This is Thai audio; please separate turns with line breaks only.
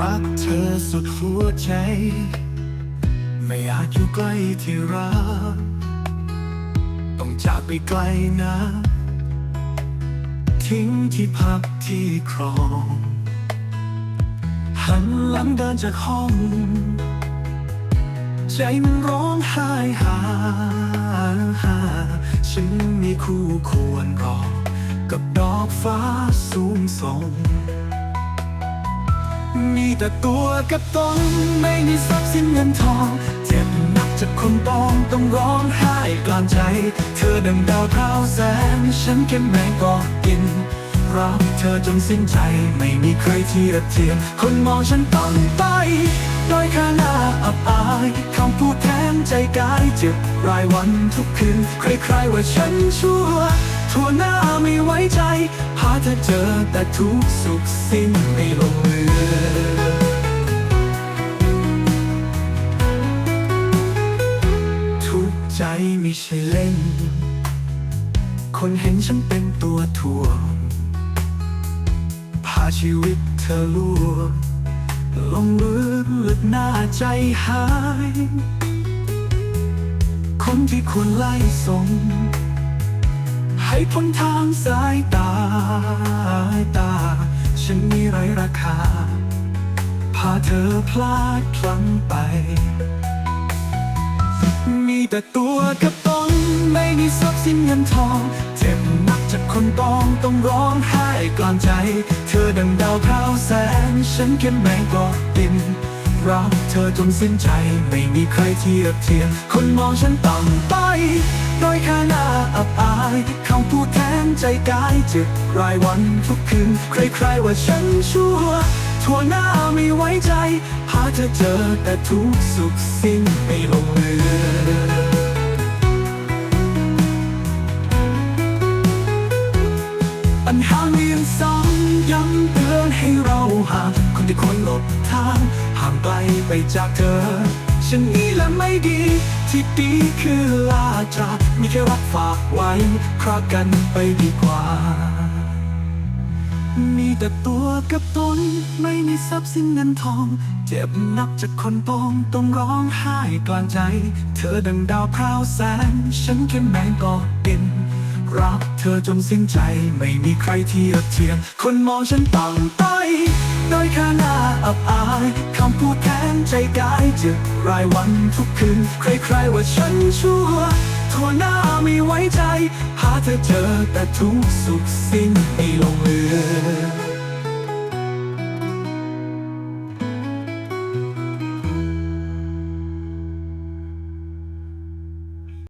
รักเธอสดหัวใจ ไม่อาจอยู่ใกล้ที่รัก ต้องจากไปไกลนะ ทิ้งที่พักที่ครอง หันหลังเดินจากห้อง ใจมันร้องไห้หาฉันมีคู่ควรรอ กับดอกฟ้าสูงส่ง มีแต่ตัวกับตนไม่มีทรัพย์สินเงินทอง เจ็บหนักจากคนปองต้องร้องไห้กลางใจ เธอดังดาวพราวแสงฉันแค่แมงก็กิน รักเธอจนสิ้นใจไม่มีใครทียบเทียม คนมองฉันต่ำไปด้อยค่าหน้าอับอายคำพูดแทนใจกายเจ็บรายวันทุกคืนใครๆว่าฉันชั่ว ทั่วหน้าไม่ไว้ใจหาเธอเจอแต่ทุกสุขสิ้นไม่ลงเรือทุกใจไม่ใช่เล่น คนเห็นฉันเป็นตัวถ่วงพาชีวิตเธอล่วงลงลึกลึกหน้าใจหาย คนที่ควรไล่ส่ง ให้พ้นทางสายตาตา ฉันมีไรราคา พาเธอพลาดพลั้งไป มีแต่ตัวกับตนไม่มีทรัพย์สินเงินทอง เจ็บหนักจากคนปองต้องร้องไห้กลางใจ เธอดังดาวพราวแสง ฉันแค่แมงกอดินรักเธอจนสิ้นใจไม่มีใครเทียบเทียมคนมองฉันต่ำไปด้อยค่าหน้าอับอาย ใจกายเจ็บรายวันทุกคืนใครๆว่าฉันชั่ว ทั่วหน้าไม่ไว้ใจ หาเธอเจอแต่ทุกสุขสิ้นไม่ลงเรือปัญหาเรียนซ้ำย้ำเตือนให้เราห่างคนที่ควรหลบทางห่างไกลไปจากเธอ ฉันนี่แหละไม่ดี ที่ดีคือลาจากมีแค่รักฝากไว้ครากันไปดีกว่า มีแต่ตัวกับตน ไม่มีทรัพย์สินเงินทอง เจ็บนักจากคนปองต้องร้องไห้กลางใจ เธอดังดาวพราวแสง ฉันแค่แมงกอดินรักเธอจนสิ้นใจไม่มีใครเทียบเทียมคนมองฉันต่ำต้อย โดยค่าหน้าอับอายคำพูดแทนใจกายเจ็บรายวันทุกคืน ใครๆว่าฉันชั่วโทษหน้าไม่ไว้ใจ หาเธอเจอแต่ทุกสุขสิ้นไม่ลงเหลือ